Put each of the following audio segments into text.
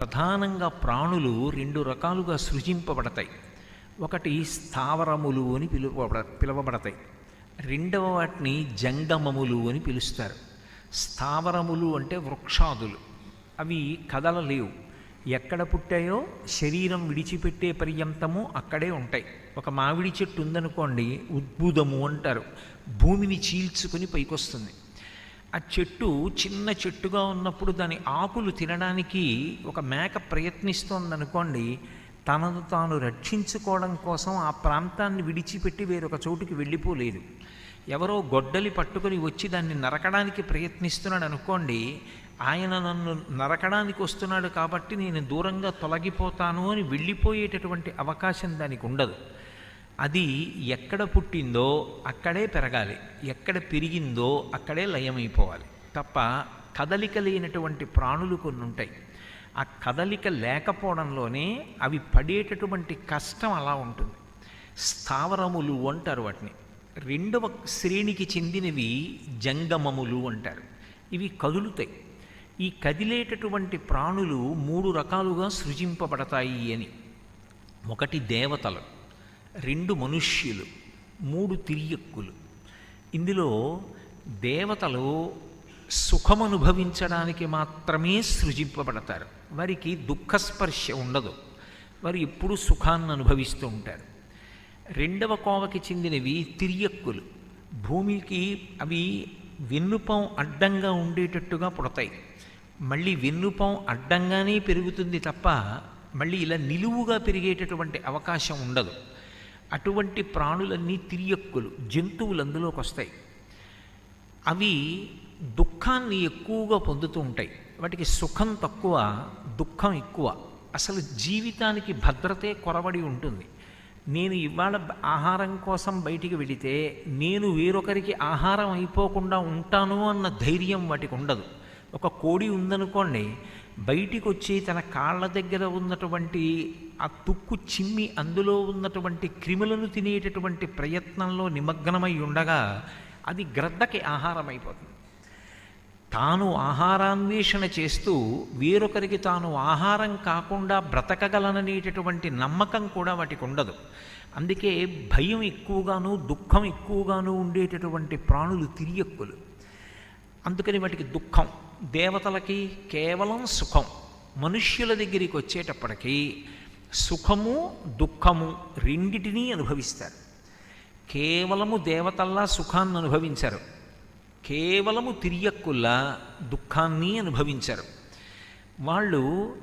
ప్రధానంగా ప్రాణులు రెండు రకాలుగా సృజింపబడతాయి. ఒకటి స్థావరములు అని పిలువబడ పిలువబడతాయి. రెండవ వాటిని జంగమములు అని పిలుస్తారు. స్థావరములు అంటే వృక్షాదులు. అవి కదలలేవు ఎక్కడ పుట్టాయో శరీరం విడిచిపెట్టే పర్యంతము అక్కడే ఉంటాయి. ఒక మామిడి చెట్టు ఉందనుకోండి ఉద్భుదము అంటారు. భూమిని చీల్చుకుని పైకొస్తుంది. ఆ చెట్టు చిన్న చెట్టుగా ఉన్నప్పుడు దాని ఆకులు తినడానికి ఒక మేక ప్రయత్నిస్తోందనుకోండి తనను తాను రక్షించుకోవడం కోసం ఆ ప్రాంతాన్ని విడిచిపెట్టి వేరొక చోటుకి వెళ్ళిపోలేదు. ఎవరో గొడ్డలి పట్టుకొని వచ్చి దాన్ని నరకడానికి ప్రయత్నిస్తున్నాడు అనుకోండి ఆయన నన్ను నరకడానికి వస్తున్నాడు కాబట్టి నేను దూరంగా తొలగిపోతాను అని వెళ్ళిపోయేటటువంటి అవకాశం దానికి ఉండదు. అది ఎక్కడ పుట్టిందో అక్కడే పెరగాలి. ఎక్కడ పెరిగిందో అక్కడే లయమైపోవాలి. తప్ప కదలిక లేనటువంటి ప్రాణులు కొన్ని ఉంటాయి. ఆ కదలిక లేకపోవడంలోనే అవి పడేటటువంటి కష్టం అలా ఉంటుంది. స్థావరములు అంటారు వాటిని. రెండవ శ్రేణికి చెందినవి జంగమములు అంటారు. ఇవి కదులుతాయి. ఈ కదిలేటటువంటి ప్రాణులు మూడు రకాలుగా సృజింపబడతాయి అని. ఒకటి దేవతలు. రెండు మనుష్యులు మూడు తిరియక్కులు. ఇందులో దేవతలు సుఖమనుభవించడానికి మాత్రమే సృజింపబడతారు. వారికి దుఃఖస్పర్శ ఉండదు. వారు ఎప్పుడూ సుఖాన్ని అనుభవిస్తూ ఉంటారు. రెండవ కోవకి చెందినవి తిరియక్కులు. భూమికి అవి వెన్నుపం అడ్డంగా ఉండేటట్టుగా పుడతాయి. మళ్ళీ వెన్నుపం అడ్డంగానే పెరుగుతుంది తప్ప మళ్ళీ ఇలా నిలువుగా పెరిగేటటువంటి అవకాశం ఉండదు. అటువంటి ప్రాణులన్నీ తిరియక్కులు జంతువులు అందులోకి వస్తాయి. అవి దుఃఖాన్ని ఎక్కువగా పొందుతూ ఉంటాయి. వాటికి సుఖం తక్కువ దుఃఖం ఎక్కువ. అసలు జీవితానికి భద్రతే కొరబడి ఉంటుంది. నేను ఇవాళ ఆహారం కోసం బయటికి వెళితే నేను వేరొకరికి ఆహారం అయిపోకుండా ఉంటాను అన్న ధైర్యం వాటికి ఉండదు. ఒక కోడి ఉందనుకోండి బయటికి వచ్చి తన కాళ్ళ దగ్గర ఉన్నటువంటి ఆ తుక్కు చిమ్మి అందులో ఉన్నటువంటి క్రిములను తినేటటువంటి ప్రయత్నంలో నిమగ్నమై ఉండగా అది గ్రద్దకి ఆహారం అయిపోతుంది తాను ఆహారాన్వేషణ చేస్తూ వేరొకరికి తాను ఆహారం కాకుండా బ్రతకగలననేటటువంటి నమ్మకం కూడా వాటికి ఉండదు అందుకే భయం ఎక్కువగాను దుఃఖం ఎక్కువగాను ఉండేటటువంటి ప్రాణులు తిరియక్కులు. అందుకని వాటికి దుఃఖం దేవతలకి కేవలం సుఖం మనుష్యుల దగ్గరికి వచ్చేటప్పటికీ సుఖము దుఃఖము రెండిటినీ అనుభవిస్తారు. కేవలము దేవతల్లా సుఖాన్ని అనుభవించారు. కేవలము తిరియక్కుల్లా దుఃఖాన్ని అనుభవించారు. వాళ్ళు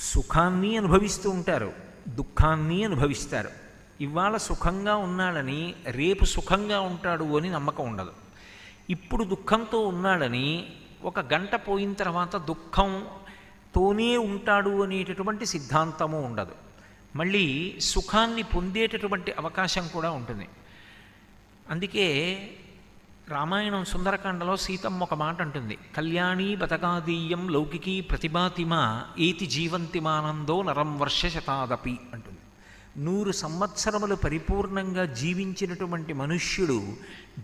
సుఖాన్ని అనుభవిస్తూ ఉంటారు దుఃఖాన్ని అనుభవిస్తారు. ఇవాళ సుఖంగా ఉన్నాడని రేపు సుఖంగా ఉంటాడు అని నమ్మకం ఉండదు. ఇప్పుడు దుఃఖంతో ఉన్నాడని ఒక గంట పోయిన తర్వాత దుఃఖంతోనే ఉంటాడు అనేటటువంటి సిద్ధాంతము ఉండదు. మళ్ళీ సుఖాన్ని పొందేటటువంటి అవకాశం కూడా ఉంటుంది. అందుకే రామాయణం సుందరకాండలో సీతమ్మ ఒక మాట అంటుంది. కళ్యాణీ బతకాదీయం లౌకికీ ప్రతిభాతిమ ఏతి జీవంతిమానందో నరం వర్ష శతాదపి అంటుంది. నూరు సంవత్సరములు పరిపూర్ణంగా జీవించినటువంటి మనుష్యుడు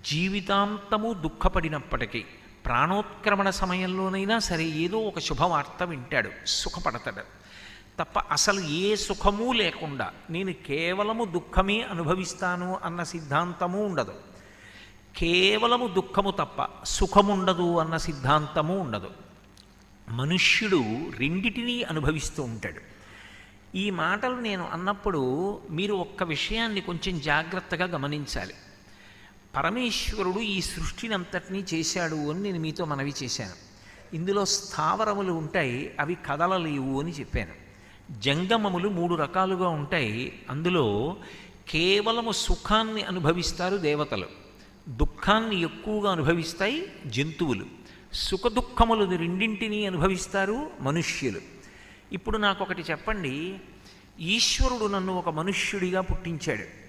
జీవితాంతము దుఃఖపడినప్పటికీ ప్రాణోత్క్రమణ సమయంలోనైనా సరే ఏదో ఒక శుభవార్త వింటాడు సుఖపడతాడు. తప్ప అసలు ఏ సుఖము లేకుండా నేను కేవలము దుఃఖమే అనుభవిస్తాను అన్న సిద్ధాంతము ఉండదు. కేవలము దుఃఖము తప్ప సుఖముండదు అన్న సిద్ధాంతము ఉండదు. మనుష్యుడు రెండిటినీ అనుభవిస్తూ ఉంటాడు. ఈ మాటలు నేను అన్నప్పుడు మీరు ఒక్క విషయాన్ని కొంచెం జాగ్రత్తగా గమనించాలి. పరమేశ్వరుడు ఈ సృష్టిని అంతటినీ చేశాడు అని నేను మీతో మనవి చేశాను. ఇందులో స్థావరములు ఉంటాయి అవి కదలలేవు అని చెప్పాను. జంగమములు మూడు రకాలుగా ఉంటాయి. అందులో కేవలము సుఖాన్ని అనుభవిస్తారు దేవతలు. దుఃఖాన్ని ఎక్కువగా అనుభవిస్తాయి జంతువులు. సుఖదుఖములు రెండింటినీ అనుభవిస్తారు మనుష్యులు. ఇప్పుడు నాకు ఒకటి చెప్పండి. ఈశ్వరుడు నన్ను ఒక మనుష్యుడిగా పుట్టించాడు.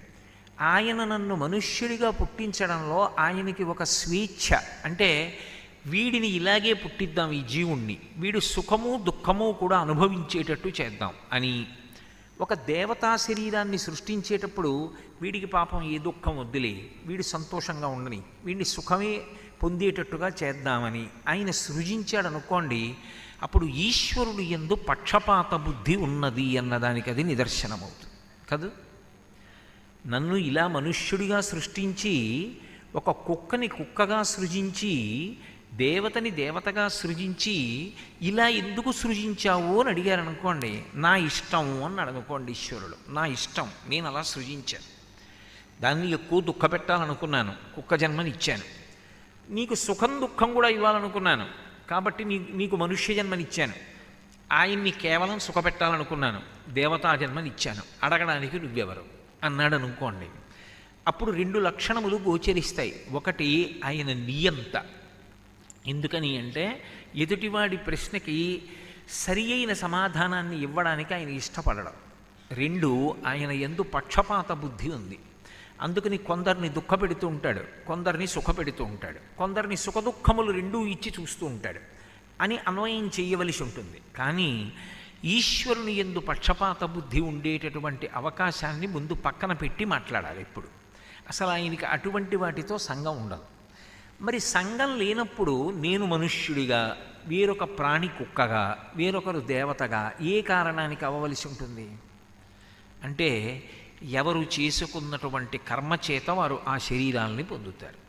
ఆయన నన్ను మనుష్యుడిగా పుట్టించడంలో ఆయనకి ఒక స్వేచ్ఛ. అంటే వీడిని ఇలాగే పుట్టిద్దాం ఈ జీవుణ్ణి. వీడు సుఖము దుఃఖము కూడా అనుభవించేటట్టు చేద్దాం అని ఒక దేవతా శరీరాన్ని సృష్టించేటప్పుడు వీడికి పాపం ఏ దుఃఖం వద్దులే. వీడు సంతోషంగా ఉండని వీడిని సుఖమే పొందేటట్టుగా చేద్దామని ఆయన సృజించాడు అనుకోండి అప్పుడు ఈశ్వరుడు ఎందు పక్షపాత బుద్ధి ఉన్నది అన్నదానికి అది నిదర్శనమవుతుంది. కదా? నన్ను ఇలా మనుష్యుడిగా సృష్టించి ఒక కుక్కని కుక్కగా సృజించి దేవతని దేవతగా సృజించి ఇలా ఎందుకు సృజించావు అని అడిగారు అనుకోండి నా ఇష్టం అని అనుకోండి ఈశ్వరుడు. నా ఇష్టం నేను అలా సృజించాను. దాన్ని ఎక్కువ దుఃఖ పెట్టాలనుకున్నాను కుక్క జన్మని ఇచ్చాను. నీకు సుఖం దుఃఖం కూడా ఇవ్వాలనుకున్నాను కాబట్టి నీ నీకు మనుష్య జన్మనిచ్చాను ఆయన్ని కేవలం సుఖపెట్టాలనుకున్నాను దేవతా జన్మనిచ్చాను అడగడానికి నువ్వెవరు? అన్నాడు అనుకోండి అప్పుడు రెండు లక్షణములు గోచరిస్తాయి. ఒకటి ఆయన నియంత. ఎందుకని అంటే ఎదుటివాడి ప్రశ్నకి సరి అయిన సమాధానాన్ని ఇవ్వడానికి ఆయన ఇష్టపడడం. రెండు ఆయన ఎందు పక్షపాత బుద్ధి ఉంది. అందుకని కొందరిని దుఃఖపెడుతూ ఉంటాడు. కొందరిని సుఖపెడుతూ ఉంటాడు. కొందరిని సుఖదుఖములు రెండూ ఇచ్చి చూస్తూ ఉంటాడు. అని అన్వయం చేయవలసి ఉంటుంది. కానీ ఈశ్వరుని ఎందు పక్షపాత బుద్ధి ఉండేటటువంటి అవకాశాన్ని ముందు పక్కన పెట్టి మాట్లాడాలి ఇప్పుడు. అసలు ఆయనకి అటువంటి వాటితో సంఘం ఉండదు. మరి సంఘం లేనప్పుడు నేను మనుష్యుడిగా వేరొక ప్రాణి కుక్కగా వేరొకరు దేవతగా ఏ కారణానికి అవ్వవలసి ఉంటుంది? అంటే ఎవరు చేసుకున్నటువంటి కర్మ చేత వారు ఆ శరీరాల్ని పొందుతారు.